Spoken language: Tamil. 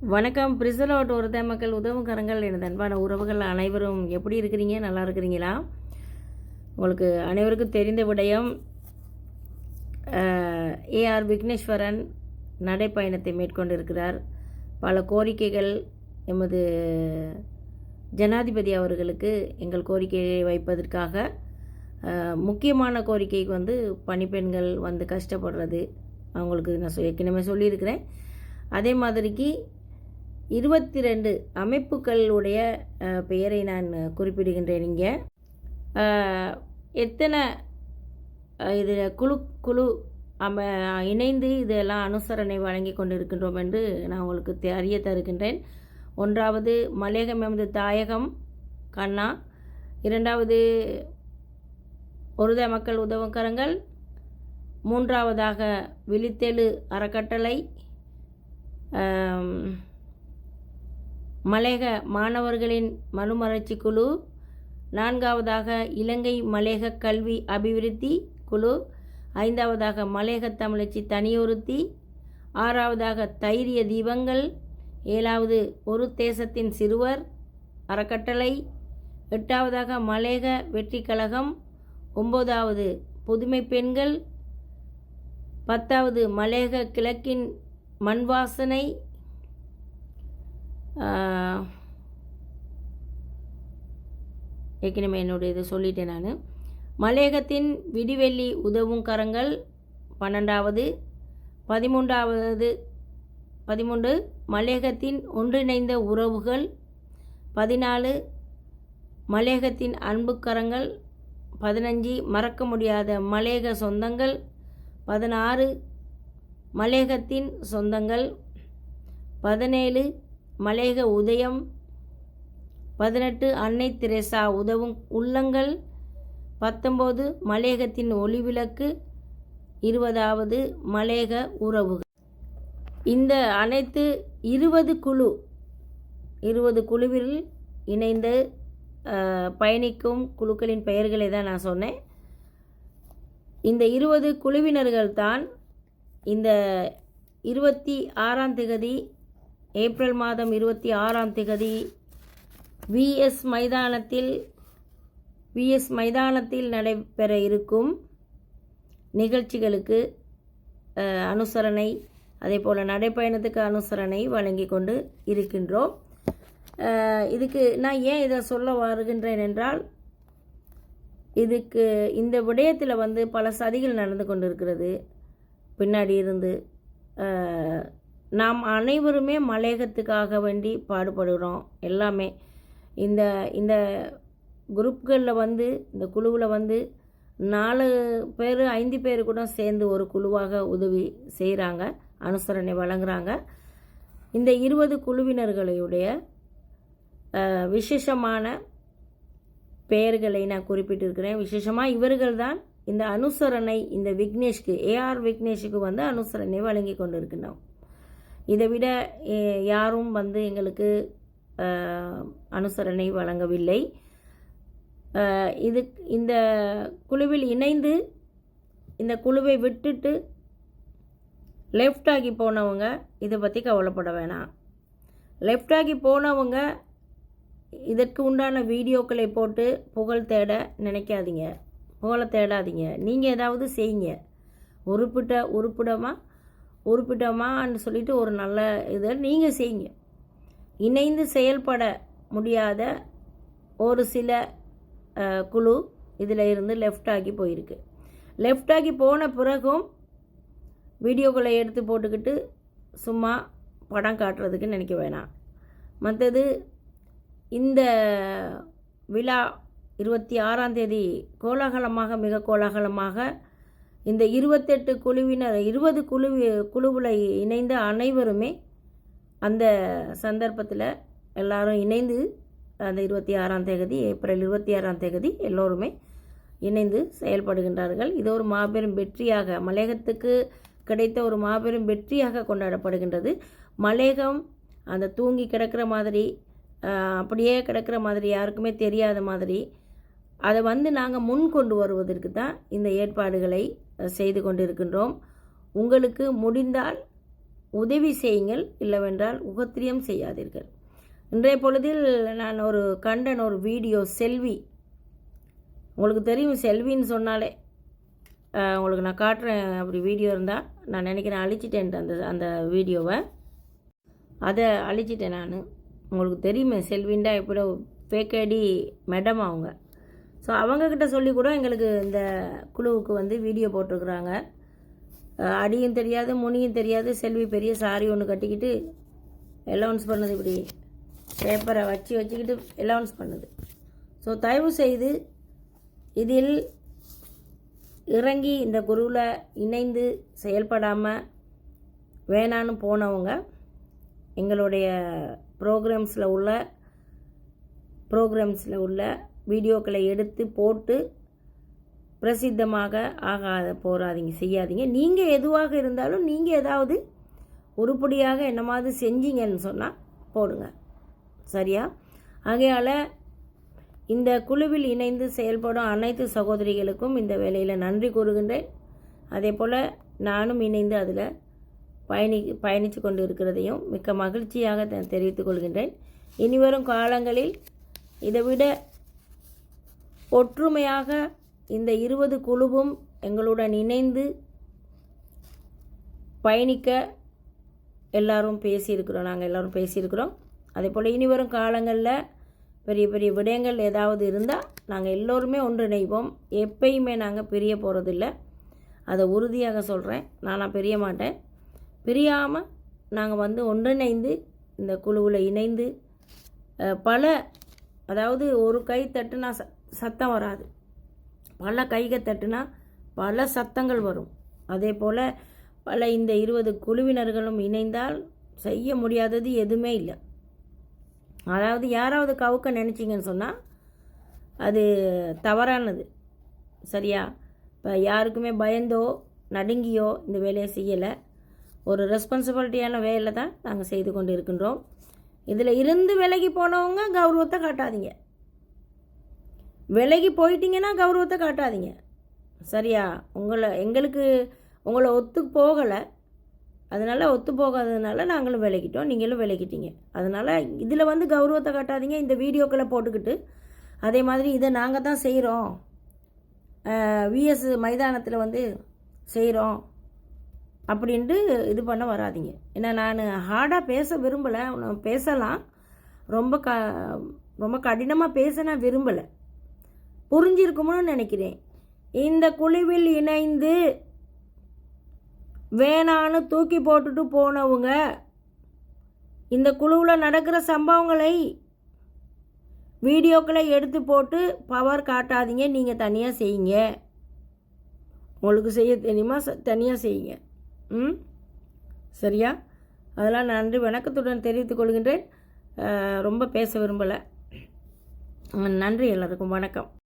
வணக்கம். பிரிசலோட் ஒரு தேமக்கள் உதவும் கரங்கள் எனது அன்பான உறவுகள் அனைவரும் எப்படி இருக்கிறீங்க? நல்லா இருக்கிறீங்களா? உங்களுக்கு அனைவருக்கும் தெரிந்த விடயம் ஏஆர் விக்னேஸ்வரன் நடைப்பயணத்தை மேற்கொண்டிருக்கிறார். பல கோரிக்கைகள் எமது ஜனாதிபதி அவர்களுக்கு எங்கள் கோரிக்கையை வைப்பதற்காக முக்கியமான கோரிக்கைக்கு வந்து பணிப்பெண்கள் வந்து கஷ்டப்படுறது. அவங்களுக்கு நான் சொ- ஏற்கனவே சொல்லியிருக்கிறேன். அதே மாதிரிக்கு இருபத்தி ரெண்டு அமைப்புகளுடைய பெயரை நான் குறிப்பிடுகின்றேன் இங்கே. எத்தனை இதில் குழு குழு அம இணைந்து இதெல்லாம் அனுசரணை வழங்கி கொண்டிருக்கின்றோம் என்று நான் உங்களுக்கு தெ- அறிய தருகின்றேன். ஒன்றாவது மலையகம் எமது தாயகம் கண்ணா. இரண்டாவது ஒருத மக்கள் உதவும் கரங்கள். மூன்றாவதாக விழித்தெழு அறக்கட்டளை. மலேக மாணவர்களின் மறுமலர்ச்சி குழு. நான்காவதாக இலங்கை மலேக கல்வி அபிவிருத்தி குழு. ஐந்தாவதாக மலேக தமிழச்சி தனியொருத்தி. ஆறாவதாக தைரிய தீபங்கள். ஏழாவது ஒரு தேசத்தின் சிறுவர் அறக்கட்டளை. எட்டாவதாக மலேக வெற்றி கழகம். ஒன்பதாவது புதுமை பெண்கள். பத்தாவது மலேக கிழக்கின் மண் வாசனை ஏற்கனவே என்னுடைய இது சொல்லிட்டேன் நான். மலையகத்தின் விடிவெள்ளி உதவும் கரங்கள் பன்னெண்டாவது பதிமூன்றாவது பதிமூன்று மலையகத்தின் ஒன்றிணைந்த உறவுகள் பதினாலு மலையகத்தின் அன்பு கரங்கள் பதினஞ்சு மறக்க முடியாத மலையக சொந்தங்கள் பதினாறு மலையகத்தின் சொந்தங்கள் பதினேழு மலேக உதயம் பதினெட்டு அன்னை தெரேசா உதவும் உள்ளங்கள். பத்தொம்போது மலேகத்தின் ஒளிவிளக்கு. இருபதாவது மலேக உறவுகள். இந்த அனைத்து இருபது குழு இருபது குழுவில் இணைந்து பயணிக்கும் குழுக்களின் பெயர்களை தான் நான் சொன்னேன். இந்த இருபது குழுவினர்கள் தான் இந்த இருபத்தி ஆறாம் திகதி ஏப்ரல் மாதம் இருபத்தி ஆறாம் திகதி விஎஸ் மைதானத்தில் விஎஸ் மைதானத்தில் நடைபெற இருக்கும் நிகழ்ச்சிகளுக்கு அனுசரணை அதே போல் நடைப்பயணத்துக்கு அனுசரணை வழங்கி கொண்டு இருக்கின்றோம். இதுக்கு நான் ஏன் இதை சொல்ல வருகின்றேன் என்றால் இதுக்கு இந்த விடயத்தில் வந்து பல சதிகள் நடந்து கொண்டிருக்கிறது. பின்னாடி இருந்து நாம் அனைவருமே மலையகத்துக்காக வேண்டி பாடுபடுகிறோம். எல்லாமே. இந்த இந்த குரூப்களில் வந்து இந்த குழுவில் வந்து நாலு பேர் ஐந்து பேர் கூட சேர்ந்து ஒரு குழுவாக உதவி செய்கிறாங்க அனுசரணை வழங்குறாங்க. இந்த இருபது குழுவினர்களுடைய விசேஷமான பெயர்களை நான் குறிப்பிட்டிருக்கிறேன். விசேஷமாக இவர்கள் தான் இந்த அனுசரணை இந்த விக்னேஷ்க்கு ஏஆர் விக்னேஷுக்கு வந்து அனுசரணை வழங்கி கொண்டிருக்கின்றோம். இதை விட யாரும் வந்து எங்களுக்கு அனுசரணை வழங்கவில்லை. இது இந்த குழுவில் இணைந்து இந்த குழுவை விட்டுட்டு லெஃப்ட் ஆகி போனவங்க இதை பற்றி கவலைப்பட வேணாம். லெஃப்ட் ஆகி போனவங்க இதற்கு உண்டான வீடியோக்களை போட்டு புகழ் தேட நினைக்காதீங்க. புகழை தேடாதீங்க. நீங்கள் ஏதாவது செய்யுங்க. உருப்பிட்ட உருப்பிடமா உறுப்பிட்டோமான்னு சொல்லிட்டு ஒரு நல்ல இதை நீங்கள் செய்யுங்க. இணைந்து செயல்பட முடியாத ஒரு சில குழு இதில் இருந்து லெஃப்ட் ஆகி போயிருக்கு. லெஃப்ட் ஆகி போன பிறகும் வீடியோக்களை எடுத்து போட்டுக்கிட்டு சும்மா படம் காட்டுறதுக்கு நினைக்க வேணாம். மற்றது இந்த விழா இருபத்தி ஆறாம் தேதி கோலாகலமாக மிக கோலாகலமாக இந்த இருபத்தெட்டு குழுவினர் இருபது குழு குழுவில் இணைந்த அனைவருமே அந்த சந்தர்ப்பத்தில் எல்லாரும் இணைந்து அந்த இருபத்தி ஆறாம் தேதி ஏப்ரல் இருபத்தி ஆறாம் தேதி எல்லோருமே இணைந்து செயல்படுகின்றார்கள். இது ஒரு மாபெரும் வெற்றியாக மலையகத்துக்கு கிடைத்த ஒரு மாபெரும் வெற்றியாக கொண்டாடப்படுகின்றது. மலையகம் அந்த தூங்கி கிடக்கிற மாதிரி அப்படியே கிடக்கிற மாதிரி யாருக்குமே தெரியாத மாதிரி அதை வந்து நாங்கள் முன் கொண்டு வருவதற்கு தான் இந்த ஏற்பாடுகளை செய்து கொண்டிருக்கின்றோம். உங்களுக்கு முடிந்தால் உதவி செய்யுங்கள். இல்லவென்றால் உபத்திரியம் செய்யாதீர்கள். இன்றைய பொழுதில் நான் ஒரு கண்டன் ஒரு வீடியோ செல்வி. உங்களுக்கு தெரியும் செல்வின்னு சொன்னாலே உங்களுக்கு நான் காட்டுறேன் அப்படி வீடியோ இருந்தால் நான் நினைக்கிறேன் அழிச்சிட்டேன் அந்த அந்த வீடியோவை. அதை அழிச்சிட்டேன் நான். உங்களுக்கு தெரியுமே செல்வின்டா எப்படியோ ஃபேக் ஐடி மேடம் அவங்க. ஸோ அவங்கக்கிட்ட சொல்லி கூட எங்களுக்கு இந்த குழுவுக்கு வந்து வீடியோ போட்டிருக்குறாங்க. அடியும் தெரியாது முனியும் தெரியாது செல்வி பெரிய சாரி ஒன்று கட்டிக்கிட்டு அலௌன்ஸ் பண்ணுது இப்படி பேப்பரை வச்சு வச்சுக்கிட்டு அலௌன்ஸ் பண்ணுது. ஸோ தயவு செய்து இதில் இறங்கி இந்த குருவில் இணைந்து செயல்படாமல் வேணான்னு போனவங்க எங்களுடைய ப்ரோக்ராம்ஸில் உள்ள ப்ரோக்ராம்ஸில் உள்ள வீடியோக்களை எடுத்து போட்டு பிரசித்தமாக ஆகாத போராதீங்க செய்யாதீங்க. நீங்கள் எதுவாக இருந்தாலும் நீங்கள் ஏதாவது உருப்படியாக என்னமாவது செஞ்சீங்கன்னு சொன்னால் போடுங்க. சரியா? ஆகையால் இந்த குழுவில் இணைந்து செயல்படும் அனைத்து சகோதரிகளுக்கும் இந்த வேலையில் நன்றி கூறுகின்றேன். அதே போல் நானும் இணைந்து அதில் பயணி பயணித்து கொண்டு இருக்கிறதையும் மிக்க மகிழ்ச்சியாக தெ- தெரிவித்துக் கொள்கின்றேன். இனிவரும் காலங்களில் இதை விட ஒற்றுமையாக இந்த இருபது குழுவும் எங்களுடன் இணைந்து பயணிக்க எல்லாரும் பேசியிருக்கிறோம். நாங்கள் எல்லோரும் பேசியிருக்கிறோம். அதே போல் இனி வரும் காலங்களில் பெரிய பெரிய விடயங்கள் ஏதாவது இருந்தால் நாங்கள் எல்லோருமே ஒன்றிணைவோம். எப்பயுமே நாங்கள் பிரிய போகிறதில்ல அதை உறுதியாக சொல்கிறேன் நானாக பிரிய மாட்டேன். பிரியாமல் நாங்கள் வந்து ஒன்றிணைந்து இந்த குழுவில் இணைந்து பல அதாவது ஒரு கை தட்டுனா நான் சத்தம் வராது. பல கைகை தட்டுனா பல சத்தங்கள் வரும். அதே போல் பல இந்த இருபது குழுவினர்களும் இணைந்தால் செய்ய முடியாதது எதுவுமே இல்லை. அதாவது யாராவது கவுக்க நினச்சிங்கன்னு சொன்னால் அது தவறானது. சரியா? இப்போ யாருக்குமே பயந்தோ நடுங்கியோ இந்த வேலையை செய்யலை. ஒரு ரெஸ்பான்சிபிலிட்டியான வேலை தான் நாங்கள் செய்து கொண்டு இருக்கின்றோம் இதில் இருந்து விலகி போனவங்க கௌரவத்தை காட்டாதீங்க. விலகி போயிட்டீங்கன்னா கௌரவத்தை காட்டாதீங்க. சரியா? உங்களை எங்களுக்கு உங்களை ஒத்து போகலை. அதனால் ஒத்து போகாததுனால நாங்களும் விலகிட்டோம் நீங்களும் விலகிட்டீங்க. அதனால் இதில் வந்து கௌரவத்தை காட்டாதீங்க இந்த வீடியோக்களை போட்டுக்கிட்டு. அதே மாதிரி இதை நாங்கள் தான் செய்கிறோம் விஎஸ் மைதானத்தில் வந்து செய்கிறோம் அப்படின்ட்டு இது பண்ண வராதிங்க. ஏன்னா நான் ஹார்டாக பேச விரும்பலை பேசலாம். ரொம்ப க ரொம்ப கடினமாக பேச நான் விரும்பலை. புரிஞ்சிருக்கும்னு நினைக்கிறேன். இந்த குழுவில் இணைந்து வேணான்னு தூக்கி போட்டுட்டு போனவங்க இந்த குழுவில் நடக்கிற சம்பவங்களை வீடியோக்களை எடுத்து போட்டு பவர் காட்டாதீங்க நீங்கள் தனியாக செய்யுங்க. உங்களுக்கு செய்ய தெரியுமா? ச- தனியாக செய்யுங்க. ம்? சரியா? அதெல்லாம் நன்றி வணக்கத்துடன் தெரிவித்துக் கொள்கின்றேன். ரொம்ப பேச விரும்பலை. நன்றி எல்லாருக்கும் வணக்கம்.